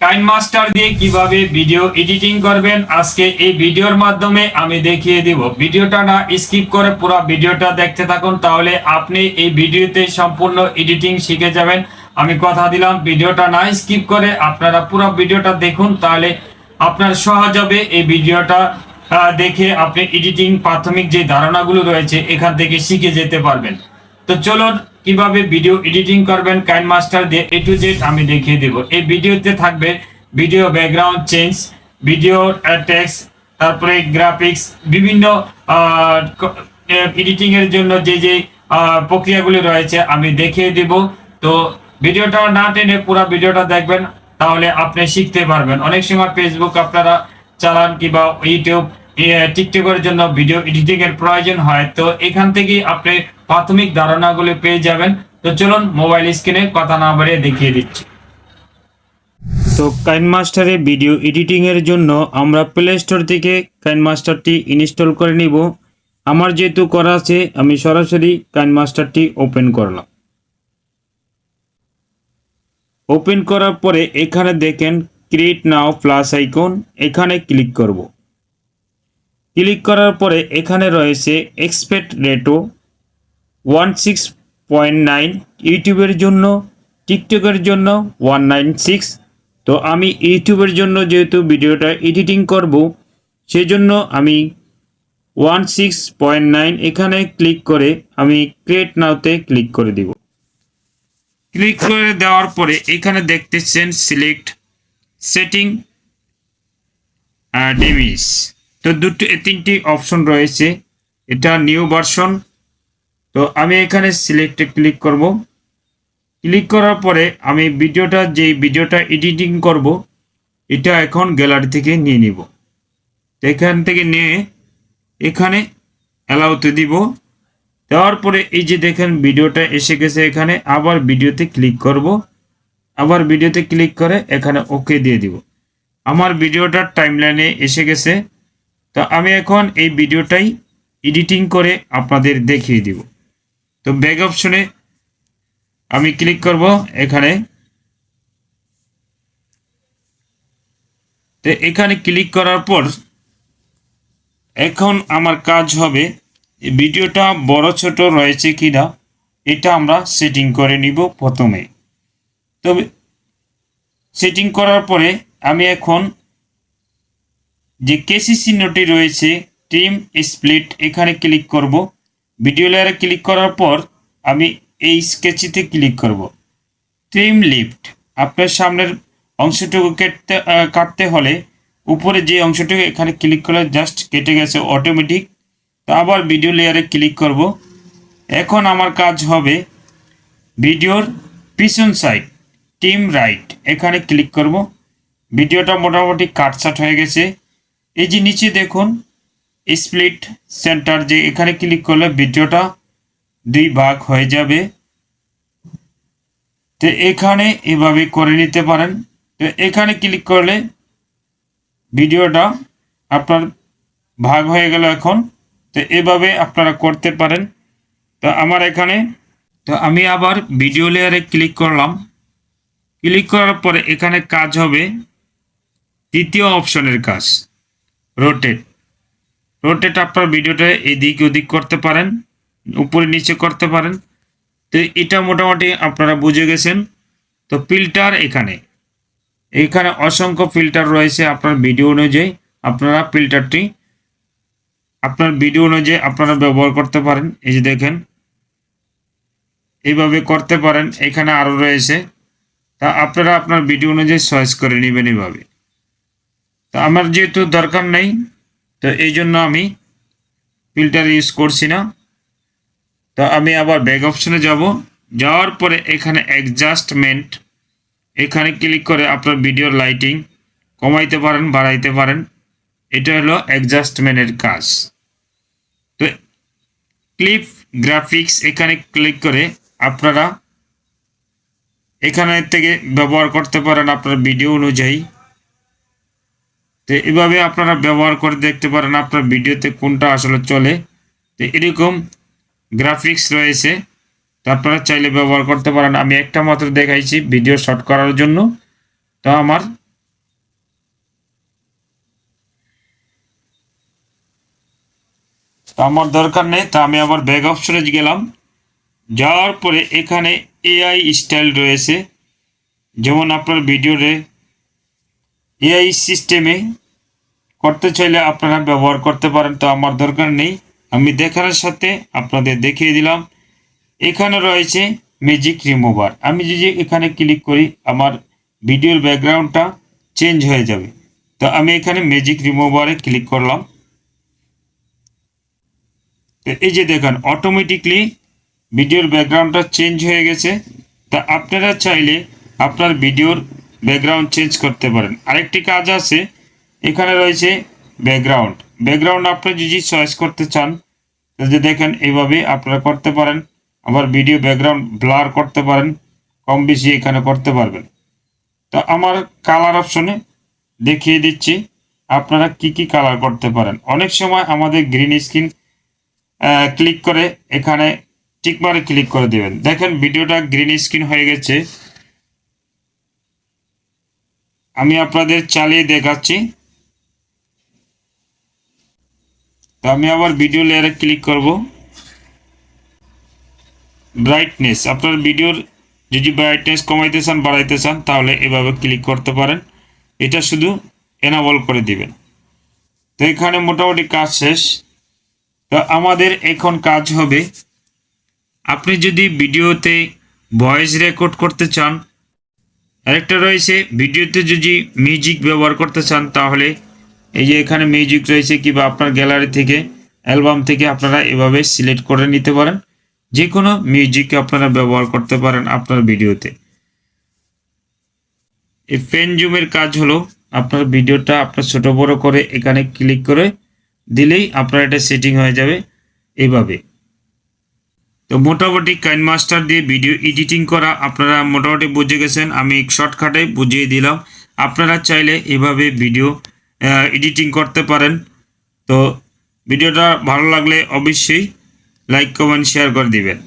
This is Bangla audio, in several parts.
কাইন মাস্টার দিয়ে কীভাবে ভিডিও এডিটিং করবেন, আজকে এই ভিডিওর মাধ্যমে আমি দেখিয়ে দিব। ভিডিওটা না স্কিপ করে পুরো ভিডিওটা দেখতে থাকুন, তাহলে আপনি এই ভিডিওতে সম্পূর্ণ এডিটিং শিখে যাবেন। আমি কথা দিলাম ভিডিওটা না স্কিপ করে আপনারা পুরো ভিডিওটা দেখুন, তাহলে আপনার সহজ হবে এই ভিডিওটা দেখে আপনি এডিটিং প্রাথমিক যে ধারণাগুলো রয়েছে, এখান থেকে শিখে যেতে পারবেন। তো চলুন, কীভাবে ভিডিও এডিটিং করবেন কাইন মাস্টার দিয়ে এ টু জেড আমি দেখিয়ে দেব। এই ভিডিওতে থাকবে video background change video text তারপরে গ্রাফিক্স বিভিন্ন এডিটিং এর জন্য যে যে প্রক্রিয়াগুলি রয়েছে আমি দেখিয়ে দেব। তো ভিডিওটা না টেনে পুরো ভিডিওটা দেখবেন, তাহলে আপনি শিখতে পারবেন। অনেক সময় ফেসবুক আপনারা চালান কিংবা ইউটিউব টিকটকের জন্য ভিডিও এডিটিং এর প্রয়োজন হয়। তো এখান থেকে আপনি প্রাথমিক ধারণাগুলো পেয়ে যাবেন। তো চলুন মোবাইল স্ক্রিনে কথা না বাড়িয়ে দেখিয়ে দিচ্ছি। তো কাইন মাস্টারে ভিডিও এডিটিং এর জন্য আমরা প্লে স্টোর থেকে কাইন মাস্টারটি ইনস্টল করে নিব। আমার যেহেতু করা আছে, আমি সরাসরি কাইন মাস্টারটি ওপেন করলাম। ওপেন করার পরে এখানে দেখেন ক্রিয়েট নাও প্লাস আইকন। এখানে ক্লিক করব। ক্লিক করার পরে এখানে রয়েছে aspect ratio one six point nine ইউটিউবের জন্য, টিকটকের জন্য ওয়ান নাইন সিক্স তো আমি ইউটিউবের জন্য যেহেতু ভিডিওটা এডিটিং করব, সেজন্য আমি ওয়ান সিক্স পয়েন্ট নাইন এখানে ক্লিক করে আমি ক্রিয়েট নাওতে ক্লিক করে দিব। ক্লিক করে দেওয়ার পরে এখানে দেখতেছেন সিলেক্ট সেটিং ডিভিস তো দুটো, তিনটি অপশন রয়েছে। এটা নিউ ভার্সন তো আমি এখানে সিলেক্টে ক্লিক করব। ক্লিক করার পরে আমি ভিডিওটা, যেই ভিডিওটা এডিটিং করব, এটা এখন গ্যালারি থেকে নিয়ে নিব। এখান থেকে নিয়ে এখানে অ্যালাউতে দিব। দেওয়ার পরে এই যে দেখেন ভিডিওটা এসে গেছে এখানে, আবার ভিডিওতে ক্লিক করব। আবার ভিডিওতে ক্লিক করে এখানে ওকে দিয়ে দিব। আমার ভিডিওটার টাইমলাইনে এসে গেছে। তো আমি এখন এই ভিডিওটাই এডিটিং করে আপনাদের দেখিয়ে দিব। তো ব্যাক অপশনে আমি ক্লিক করব এখানে। তো এখানে ক্লিক করার পর এখন আমার কাজ হবে ভিডিওটা বড় ছোট রয়েছে কিনা এটা আমরা সেটিং করে নিব প্রথমে। তবে সেটিং করার পরে আমি এখন যে কেসি চিহ্নটি রয়েছে টিম স্প্লিট এখানে ক্লিক করব। ভিডিও লেয়ারে ক্লিক করার পর আমি এই স্কেচিতে ক্লিক করব। ট্রিম লিফট আপনার সামনের অংশটুকু কেটতে কাটতে হলে উপরে যে অংশটুকু এখানে ক্লিক করলে জাস্ট কেটে গেছে অটোমেটিক তো আবার ভিডিও লেয়ারে ক্লিক করব। এখন আমার কাজ হবে ভিডিওর পিছন সাইড টিম রাইট এখানে ক্লিক করব। ভিডিওটা মোটামুটি কাটসাট হয়ে গেছে। এই যে নিচে দেখুন স্প্লিট সেন্টার যে এখানে ক্লিক করলে ভিডিওটা দুই ভাগ হয়ে যাবে। তো এখানে এভাবে করে নিতে পারেন। তো এখানে ক্লিক করলে ভিডিওটা আপনার ভাগ হয়ে গেল এখন। তো এভাবে আপনারা করতে পারেন। তো আমার এখানে, তো আমি আবার ভিডিও লেয়ারে ক্লিক করলাম। ক্লিক করার পরে এখানে কাজ হবে তৃতীয় অপশনের কাজ। রোটেট রোটেট আপনার ভিডিওটা এদিক ওদিক করতে পারেন, উপরে নিচে করতে পারেন। তো এটা মোটামুটি আপনারা বুঝে গেছেন। তো ফিল্টার এখানে। এখানে অসংখ্য ফিল্টার রয়েছে আপনার ভিডিও অনুযায়ী। আপনারা ফিল্টারটি আপনার ভিডিও অনুযায়ী আপনারা ব্যবহার করতে পারেন। এই যে দেখেন। এইভাবে করতে পারেন। এখানে আরও রয়েছে। তা আপনারা আপনার ভিডিও অনুযায়ী চয়েস করে নেবেন এইভাবে। তো আমার যেহেতু দরকার নেই, তো এই জন্য আমি ফিল্টার ইউজ করছি না। তো আমি আবার ব্যাক অপশনে যাব। যাওয়ার পরে এখানে অ্যাডজাস্টমেন্ট এখানে ক্লিক করে আপনার ভিডিওর লাইটিং কমাইতে পারেন, বাড়াইতে পারেন। এটা হলো অ্যাডজাস্টমেন্টের কাজ। তো ক্লিপ গ্রাফিক্স এখানে ক্লিক করে আপনারা এখানে থেকে ব্যবহার করতে পারেন আপনার ভিডিও অনুযায়ী। তো এভাবে আপনারা ব্যবহার করে দেখতে পারেন আপনার ভিডিওতে কোনটা আসলে চলে। তো এরকম গ্রাফিক্স রয়েছে। তো আপনারা চাইলে ব্যবহার করতে পারেন। আমি একটা মাত্র দেখাইছি ভিডিও শর্ট করার জন্য। তো আমার তো আমার দরকার নেই। তা আমি আবার ব্যাক অপশনে গেলাম। যাওয়ার পরে এখানে এআই স্টাইল রয়েছে। যেমন আপনার ভিডিওরে এআই সিস্টেমে করতে চাইলে আপনারা ব্যবহার করতে পারেন, তো আমার দরকার নেই। আমি দেখানোর সাথে আপনাদের দেখিয়ে দিলাম। এখানে রয়েছে ম্যাজিক রিমুভার আমি যদি এখানে ক্লিক করি, আমার ভিডিওর ব্যাকগ্রাউন্ডটা চেঞ্জ হয়ে যাবে। তো আমি এখানে ম্যাজিক রিমুভারে ক্লিক করলাম। তো এই যে দেখেন অটোমেটিকলি ভিডিওর ব্যাকগ্রাউন্ডটা চেঞ্জ হয়ে গেছে। তা আপনারা চাইলে আপনার ভিডিওর ব্যাকগ্রাউন্ড চেঞ্জ করতে পারেন। আরেকটি কাজ আছে, এখানে রয়েছে ব্যাকগ্রাউন্ড ব্যাকগ্রাউন্ড আপনি যদি চয়েস করতে চান, যদি দেখেন এইভাবে আপনারা করতে পারেন, আবার ভিডিও ব্যাকগ্রাউন্ড ব্লার করতে পারেন, কম বেশি এখানে করতে পারবেন। তো আমার কালার অপশনে দেখিয়ে দিচ্ছি, আপনারা কি কি কালার করতে পারেন। অনেক সময় আমাদের গ্রিন স্ক্রিন ক্লিক করে এখানে টিকমারে ক্লিক করে দিবেন। দেখেন ভিডিওটা গ্রিন স্ক্রিন হয়ে গেছে। আমি আপনাদের চালিয়ে দেখাচ্ছি। তো আমি আবার ভিডিও লেয়ারে ক্লিক করব। ব্রাইটনেস আপনার ভিডিওর যদি ব্রাইটনেস কমাইতে চান, বাড়াইতে চান, তাহলে এভাবে ক্লিক করতে পারেন। এটা শুধু এনাবল করে দিবেন। তো এখানে মোটামুটি কাজ শেষ। তো আমাদের এখন কাজ হবে, আপনি যদি ভিডিওতে ভয়েস রেকর্ড করতে চান আরেকটা রয়েছে, ভিডিওতে যদি মিউজিক ব্যবহার করতে চান তাহলে এই যে এখানে মিউজিক রয়েছে কিংবা আপনার গ্যালারি থেকে অ্যালবাম থেকে আপনারা এভাবে সিলেক্ট করে নিতে পারেন। যে কোনো মিউজিক আপনারা ব্যবহার করতে পারেন আপনার ভিডিওতে। এই পেন জুমের কাজ হলো আপনার ভিডিওটা আপনার ছোট বড় করে এখানে ক্লিক করে দিলেই আপনার এটা সেটিং হয়ে যাবে। এইভাবে। তো মোটামুটি কাইন মাস্টার দিয়ে ভিডিও এডিটিং করা আপনারা মোটামুটি বুঝে গেছেন, আমি শর্টকাটে বুঝিয়ে দিলাম। আপনারা চাইলে এভাবে ভিডিও এডিটিং করতে পারেন। তো ভিডিওটা ভালো লাগলে অবশ্যই লাইক, কমেন্ট, শেয়ার করে দিবেন।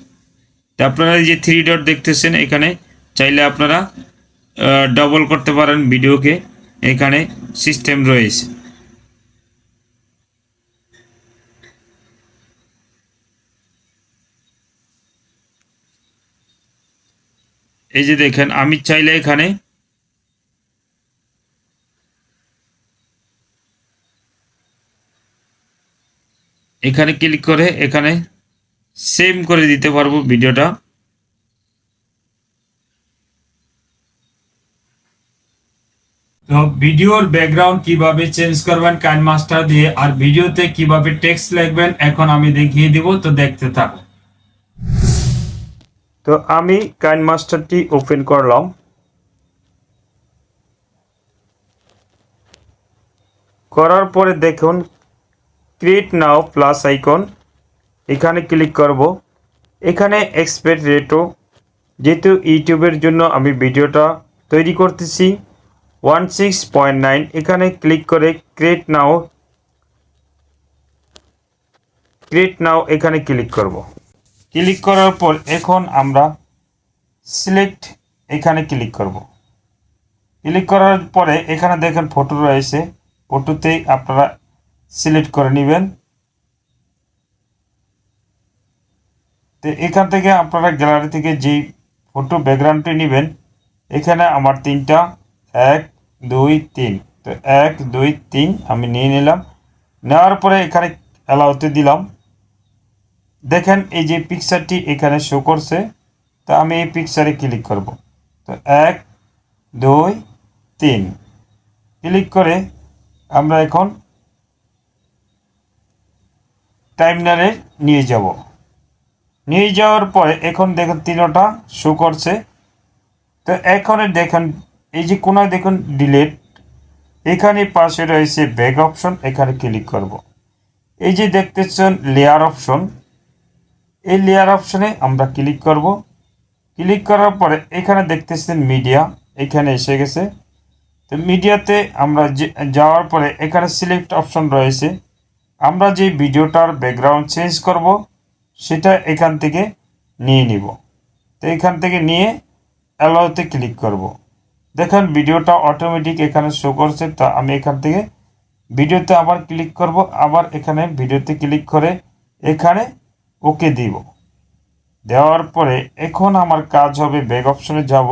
তো আপনারা যে থ্রি ডট দেখতেছেন, এখানে চাইলে আপনারা ডবল করতে পারেন ভিডিওকে। এখানে সিস্টেম রয়েছে। এই যে দেখেন, আমি চাইলে এখানে এখানে ক্লিক করে এখানে সেভ করে দিতে পারব ভিডিওটা। তো ভিডিওর ব্যাকগ্রাউন্ড কীভাবে চেঞ্জ করবেন কাইন মাস্টার দিয়ে, আর ভিডিওতে কীভাবে টেক্সট লিখবেন, এখন আমি দেখিয়ে দিব, তো দেখতে থাকুন। তো আমি কাইন মাস্টারটি ওপেন করলাম। করার পরে দেখুন ক্রিয়েট নাও প্লাস আইকন এখানে ক্লিক করব। এখানে এক্সপেক্ট রেটও যেহেতু ইউটিউবের জন্য আমি ভিডিওটা তৈরি করতেছি ওয়ান সিক্স পয়েন্ট নাইন এখানে ক্লিক করে ক্রিয়েট নাও ক্রিয়েট নাও এখানে ক্লিক করব। ক্লিক করার পর এখন আমরা সিলেক্ট এখানে ক্লিক করব। ক্লিক করার পরে এখানে দেখেন ফটো রয়েছে। ফটোতেই আপনারা সিলেক্ট করে নেবেন। তো এখান থেকে আপনারা গ্যালারি থেকে যেই ফটো ব্যাকগ্রাউন্ডটি নেবেন, এখানে আমার তিনটা, এক, দুই, তিন। তো এক, দুই, তিন আমি নিয়ে নিলাম। নেওয়ার পরে এখানে অ্যালাউতে দিলাম। দেখেন, এই যে পিকচারটি এখানে শো করছে, তো আমি এই পিকচারে ক্লিক করব। তো এক, দুই, তিন। ক্লিক করে আমরা এখন টাইমলাইনে নিয়ে যাব। নিয়ে যাওয়ার পরে এখন দেখুন তিনোটা শো করছে। তো এখন দেখেন, এই যে কোনায় দেখুন ডিলেট এখানে পাশে রয়েছে ব্যাক অপশন এখানে ক্লিক করব। এই যে দেখতেছেন লেয়ার অপশন এই লেয়ার অপশনে আমরা ক্লিক করব। ক্লিক করার পরে এখানে দেখতেছেন মিডিয়া এখানে এসে গেছে। তো মিডিয়াতে আমরা যাওয়ার পরে এখানে সিলেক্ট অপশন রয়েছে। আমরা যে ভিডিওটার ব্যাকগ্রাউন্ড চেঞ্জ করব, সেটা এখান থেকে নিয়ে নিব। তো এখান থেকে নিয়ে অ্যালাউতে ক্লিক করব। দেখেন ভিডিওটা অটোমেটিক এখানে শো করছে, তা আমি এখান থেকে ভিডিওতে আবার ক্লিক করব। আবার এখানে ভিডিওতে ক্লিক করে এখানে ওকে দিব। দেওয়ার পরে এখন আমার কাজ হবে ব্যাক অপশনে যাব।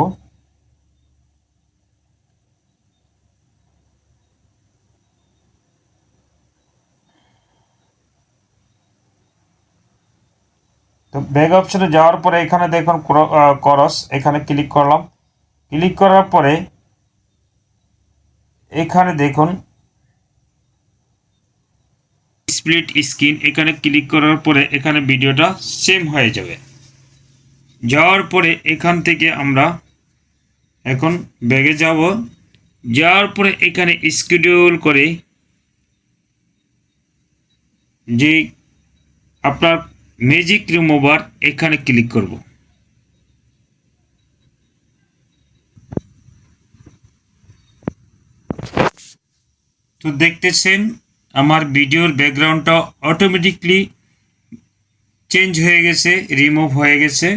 তো ব্যাক অপশনে যাওয়ার পরে এখানে দেখুন করস, এখানে ক্লিক করলাম। ক্লিক করার পরে এখানে দেখুন স্প্লিট স্ক্রিন এখানে ক্লিক করার পরে এখানে ভিডিওটা সেম হয়ে যাবে। যাওয়ার পরে এখান থেকে আমরা এখন ব্যাগে যাব। যাওয়ার পরে এখানে স্কিডিউল করে যে আপনার ম্যাজিক রিমুভার এখানে ক্লিক করব। তো দেখতেছেন আমার ভিডিওর ব্যাকগ্রাউন্ডটা অটোমেটিকলি চেঞ্জ হয়ে গেছে রিমুভ হয়ে গেছে।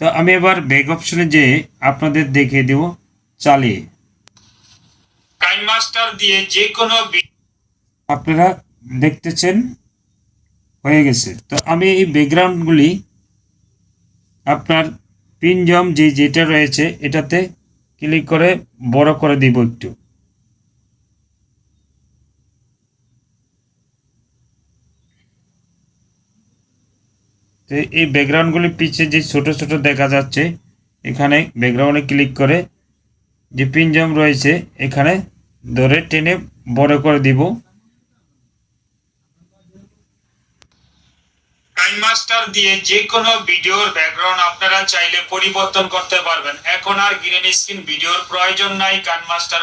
তো আমি এবার ব্যাক অপশনে যেয়ে আপনাদের দেখিয়ে দেব চালিয়ে। কাইন মাস্টার দিয়ে যে কোনো আপনারা দেখতেছেন হয়ে গেছে। তো আমি এই ব্যাকগ্রাউন্ডগুলি আপনার পিনজম যে যেটা রয়েছে এটাতে ক্লিক করে বড় করে দিব একটু। তো এই ব্যাকগ্রাউন্ডগুলি পিছিয়ে যে ছোট ছোট দেখা যাচ্ছে এখানে ব্যাকগ্রাউন্ডে ক্লিক করে যে পিনজম রয়েছে এখানে ধরে টেনে বড় করে দিব। কাইন মাস্টার দিয়ে যে কোনো ভিডিওর ব্যাকগ্রাউন্ড আপনারা চাইলে পরিবর্তন করতে পারবেন। এখন আর গ্রিন স্ক্রিন ভিডিওর প্রয়োজন নাই কাইন মাস্টার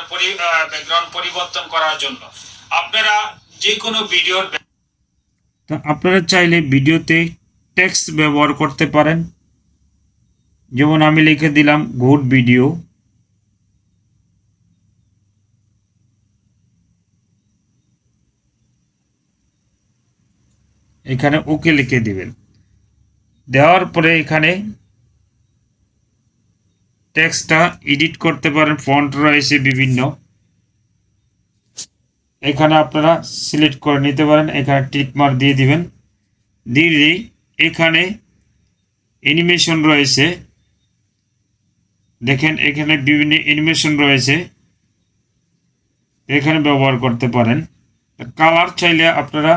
ব্যাকগ্রাউন্ড পরিবর্তন করার জন্য। আপনারা যে কোনো ভিডিওর আপনারা চাইলে ভিডিওতে টেক্সট ব্যবহার করতে পারেন। যেমন আমি লিখে দিলাম গুড ভিডিও এখানে ওকে লিখে দিবেন। দেওয়ার পরে এখানে টেক্সটটা এডিট করতে পারেন ফন্ট রয়েছে বিভিন্ন। এখানে আপনারা সিলেক্ট করে নিতে পারেন, এখানে টিক দিয়ে দিবেন। দিয়ে এখানে অ্যানিমেশন রয়েছে। দেখেন, এখানে বিভিন্ন অ্যানিমেশন রয়েছে। এখানে ব্যবহার করতে পারেন। কালার চাইলে আপনারা,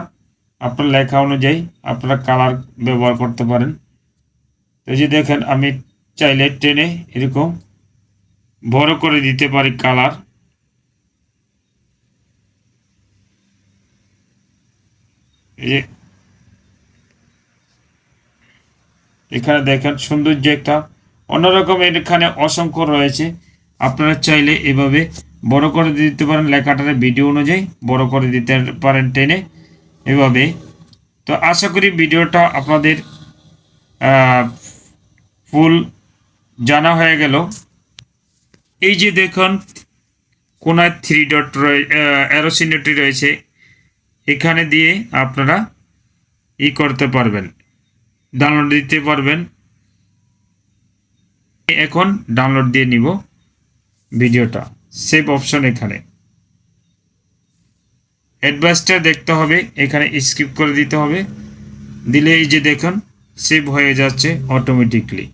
আপনার লেখা অনুযায়ী আপনারা কালার ব্যবহার করতে পারেন। এই যে দেখেন, আমি চাইলে টেনে এরকম বড় করে দিতে পারি কালার এই এখানে দেখেন সৌন্দর্য একটা অন্যরকম এখানে অসংখ্য রয়েছে। আপনারা চাইলে এভাবে বড় করে দিতে পারেন লেখাটার ভিডিও অনুযায়ী, বড় করে দিতে পারেন টেনে এভাবে। তো আশা করি ভিডিওটা আপনাদের ফুল জানা হয়ে গেল। এই যে দেখুন, কোনায় থ্রি ডট রয়ে অ্যারোসিনেটি রয়েছে। এখানে দিয়ে আপনারা ই করতে পারবেন। ডাউনলোড দিতে পারবেন। এখন ডাউনলোড দিয়ে নিব ভিডিওটা। সেভ অপশন এখানে। অ্যাডভাইসটা দেখতে হবে, এখানে স্কিপ করে দিতে হবে। দিলে এই যে দেখুন সেভ হয়ে যাচ্ছে অটোমেটিকলি